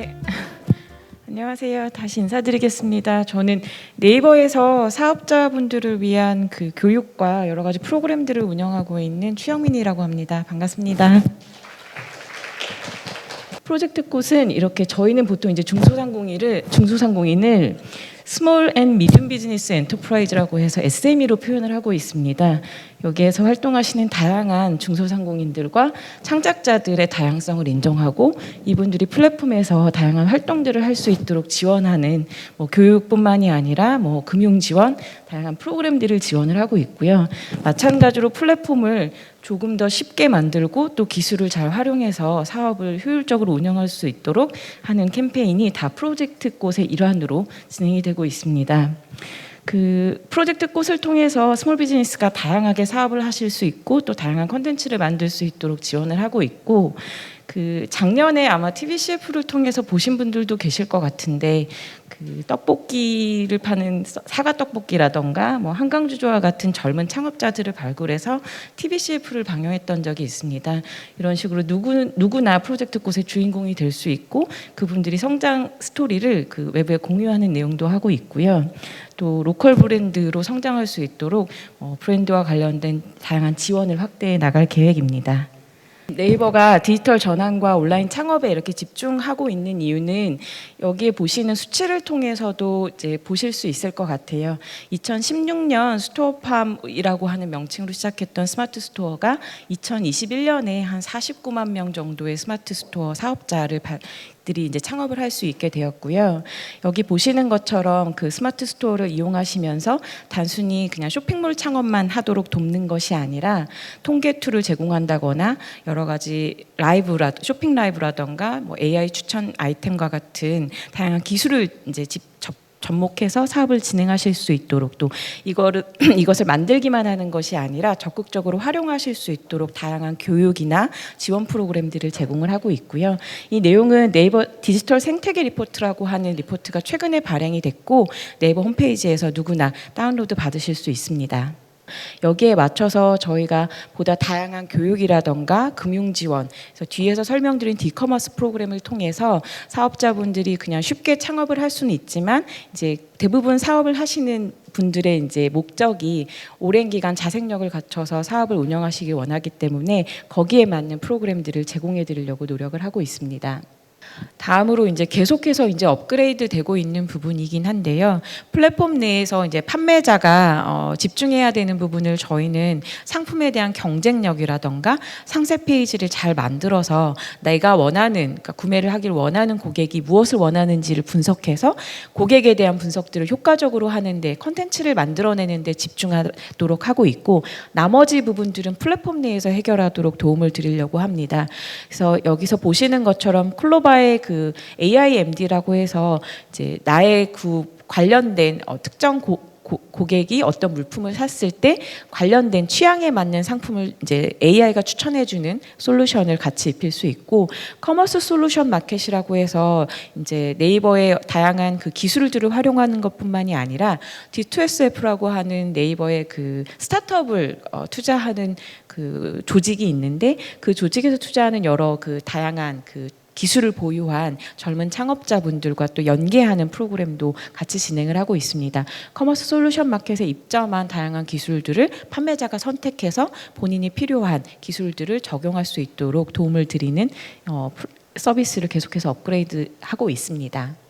안녕하세요. 다시 인사드리겠습니다. 저는 네이버에서 사업자분들을 위한 그 교육과 여러 가지 프로그램들을 운영하고 있는 추영민이라고 합니다. 반갑습니다. 프로젝트 꽃은 이렇게 저희는 보통 이제 중소상공인을 중소상공인을 스몰 앤 미디움 비즈니스 엔터프라이즈라고 해서 SME로 표현을 하고 있습니다. 여기에서 활동하시는 다양한 중소상공인들과 창작자들의 다양성을 인정하고 이분들이 플랫폼에서 다양한 활동들을 할 수 있도록 지원하는 뭐 교육뿐만이 아니라 뭐 금융 지원, 다양한 프로그램들을 지원을 하고 있고요. 마찬가지로 플랫폼을 조금 더 쉽게 만들고 또 기술을 잘 활용해서 사업을 효율적으로 운영할 수 있도록 하는 캠페인이 다 프로젝트 꽃의 일환으로 진행이 되고 있습니다. 그 프로젝트 꽃을 통해서 스몰 비즈니스가 다양하게 사업을 하실 수 있고 또 다양한 컨텐츠를 만들 수 있도록 지원을 하고 있고 그 작년에 아마 TVCF를 통해서 보신 분들도 계실 것 같은데 그 떡볶이를 파는 사과 떡볶이라던가 뭐 한강주조와 같은 젊은 창업자들을 발굴해서 TVCF를 방영했던 적이 있습니다. 이런 식으로 누구 누구나 프로젝트 꽃의 주인공이 될 수 있고 그분들이 성장 스토리를 그 웹에 공유하는 내용도 하고 있고요. 또 로컬 브랜드로 성장할 수 있도록 어, 브랜드와 관련된 다양한 지원을 확대해 나갈 계획입니다. 네이버가 디지털 전환과 온라인 창업에 이렇게 집중하고 있는 이유는 여기에 보시는 수치를 통해서도 이제 보실 수 있을 것 같아요. 2016년 스토어팜이라고 하는 명칭으로 시작했던 스마트 스토어가 2021년에 한 49만 명 정도의 스마트 스토어 사업자를 발- 들이 이제 창업을 할 수 있게 되었고요. 여기 보시는 것처럼 그 스마트 스토어를 이용하시면서 단순히 그냥 쇼핑몰 창업만 하도록 돕는 것이 아니라 통계 툴을 제공한다거나 여러 가지 라이브라 쇼핑 라이브라던가 뭐 AI 추천 아이템과 같은 다양한 기술을 이제 직접 접목해서 사업을 진행하실 수 있도록 또 이거를 이것을 만들기만 하는 것이 아니라 적극적으로 활용하실 수 있도록 다양한 교육이나 지원 프로그램들을 제공을 하고 있고요. 이 내용은 네이버 디지털 생태계 리포트라고 하는 리포트가 최근에 발행이 됐고 네이버 홈페이지에서 누구나 다운로드 받으실 수 있습니다. 여기에 맞춰서 저희가 보다 다양한 교육이라던가 금융 지원, 그래서 뒤에서 설명드린 디커머스 프로그램을 통해서 사업자분들이 그냥 쉽게 창업을 할 수는 있지만 이제 대부분 사업을 하시는 분들의 이제 목적이 오랜 기간 자생력을 갖춰서 사업을 운영하시길 원하기 때문에 거기에 맞는 프로그램들을 제공해 드리려고 노력을 하고 있습니다. 다음으로 이제 계속해서 이제 업그레이드 되고 있는 부분이긴 한데요. 플랫폼 내에서 이제 판매자가 어, 집중해야 되는 부분을 저희는 상품에 대한 경쟁력이라던가 상세 페이지를 잘 만들어서 내가 원하는 그러니까 구매를 하길 원하는 고객이 무엇을 원하는지를 분석해서 고객에 대한 분석들을 효과적으로 하는데 컨텐츠를 만들어내는데 집중하도록 하고 있고 나머지 부분들은 플랫폼 내에서 해결하도록 도움을 드리려고 합니다. 그래서 여기서 보시는 것처럼 클로바 의 그 AIMD라고 해서 이제 나의 그 관련된 어, 특정 고, 고, 고 객이 어떤 물품을 샀을 때 관련된 취향에 맞는 상품을 이제 AI가 추천해주는 솔루션을 같이 입힐 수 있고 커머스 솔루션 마켓이라고 해서 이제 네이버의 다양한 그 기술들을 활용하는 것뿐만이 아니라 D2SF라고 하는 네이버의 그 스타트업을 어, 투자하는 그 조직이 있는데 그 조직에서 투자하는 여러 그 다양한 그 기술을 보유한 젊은 창업자분들과 또 연계하는 프로그램도 같이 진행을 하고 있습니다. 커머스 솔루션 마켓에 입점한 다양한 기술들을 판매자가 선택해서 본인이 필요한 기술들을 적용할 수 있도록 도움을 드리는 어, 서비스를 계속해서 업그레이드하고 있습니다.